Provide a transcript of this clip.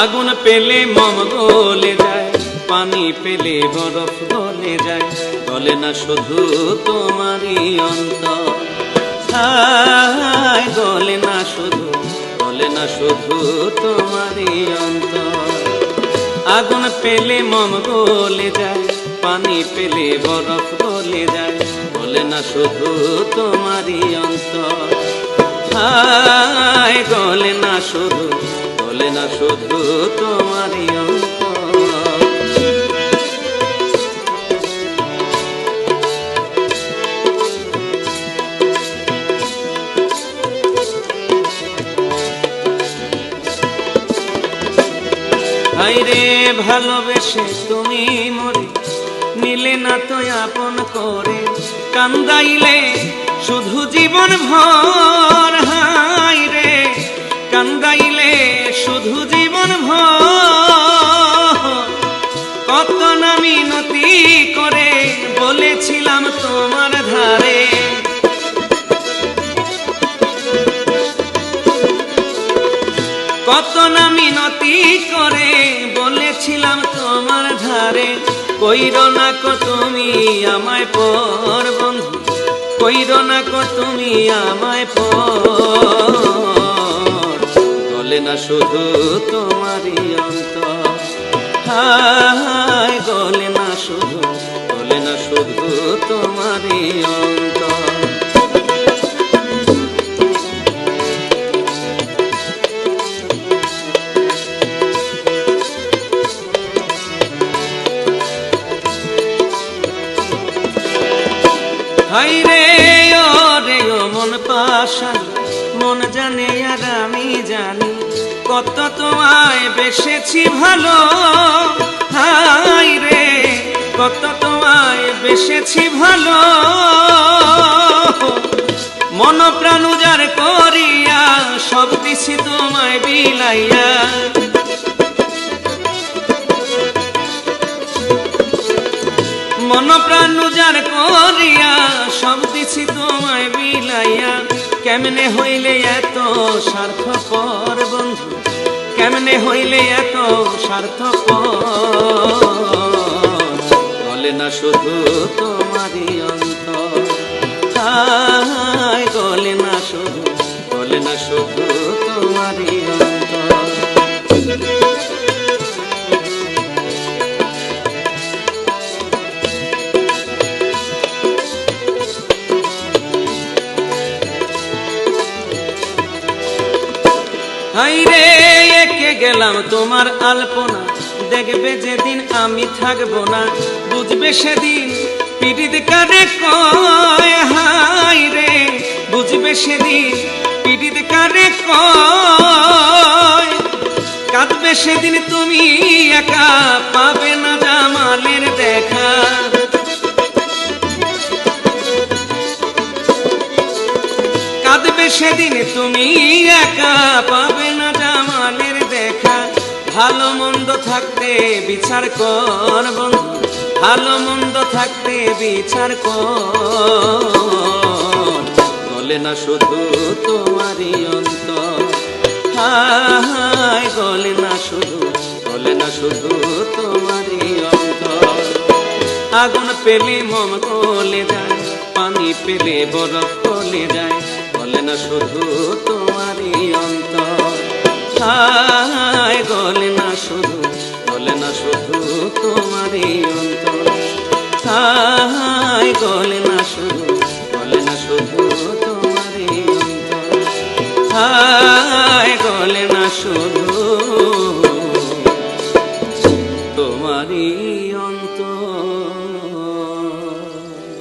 আগুন পেলে মম গলে যায়, পানি পেলে বরফ গলে যায় গলে না শুধু তোমারই অন্তর। গলে না শুধু গলে না শুধু তোমারই অন্তর। আগুন পেলে মম গলে যায়, পানি পেলে বরফ গলে যায়, বলে না শুধু তোমারই অন্তর। হায় গলে না শুধু গলে না শুধু তোমারই হাইরে ভালোবেসে তুমি মরে নিলে না তো আপন করে, কান্দাইলে শুধু জীবন ভর। কত না মিনতি করে বলেছিলাম তোমার ধারে, কইর না তুমি আমায় পর বন্ধু, কইর না তুমি আমায় পর। গলে না শুধু তোমারই অন্তর, হায় গলে না শুধু গলে না শুধু তোমারই অন্তর। পাশান মন জানে আর আমি জানি কত তোমায় বেসেছি ভালো। হাই রে, কত তোমায় বেসেছি ভালো। মন প্রাণ উজাড় করিয়া সব দিছি তোমায় বিলাইয়া। মন প্রাণ উজার করিয়া সব দিছি তোমায় বিলাইয়া। কেমনে হইলে এত স্বার্থপর বন্ধু? কেমনে হইলে এত স্বার্থপর? বলে না শুধু তোমারই অন্তর। হাইরে একে গেলাম তোমার আলপনা। দেখবে যেদিন আমি থাকব না, বুঝবে সেদিন পিড়িত কারে কয়, হাই রে। বুঝবে সেদিন পিড়িত কারে কয়, কাঁদবে সেদিন তুমি একা, পাবে না জামালের দেখা। কাঁদবে সেদিন তুমি একা, পাবে ভালো মন্দ থাকতে বিচার কর বন্ধু। ভালো মন্দ থাকতে বিচার কর। বলে না শুধু তোমারই অন্তর। হায় গলে না শুধু, বলে না শুধু তোমারই অন্তর। আগুন পেলে মম গলে যায়, পানি পেলে বরফ গলে যায়। বলে না শুধু তোমারই অন্তর। হায় হায় গলে না শুধু গলে না শুধু তোমারে হায় গলে না শুধু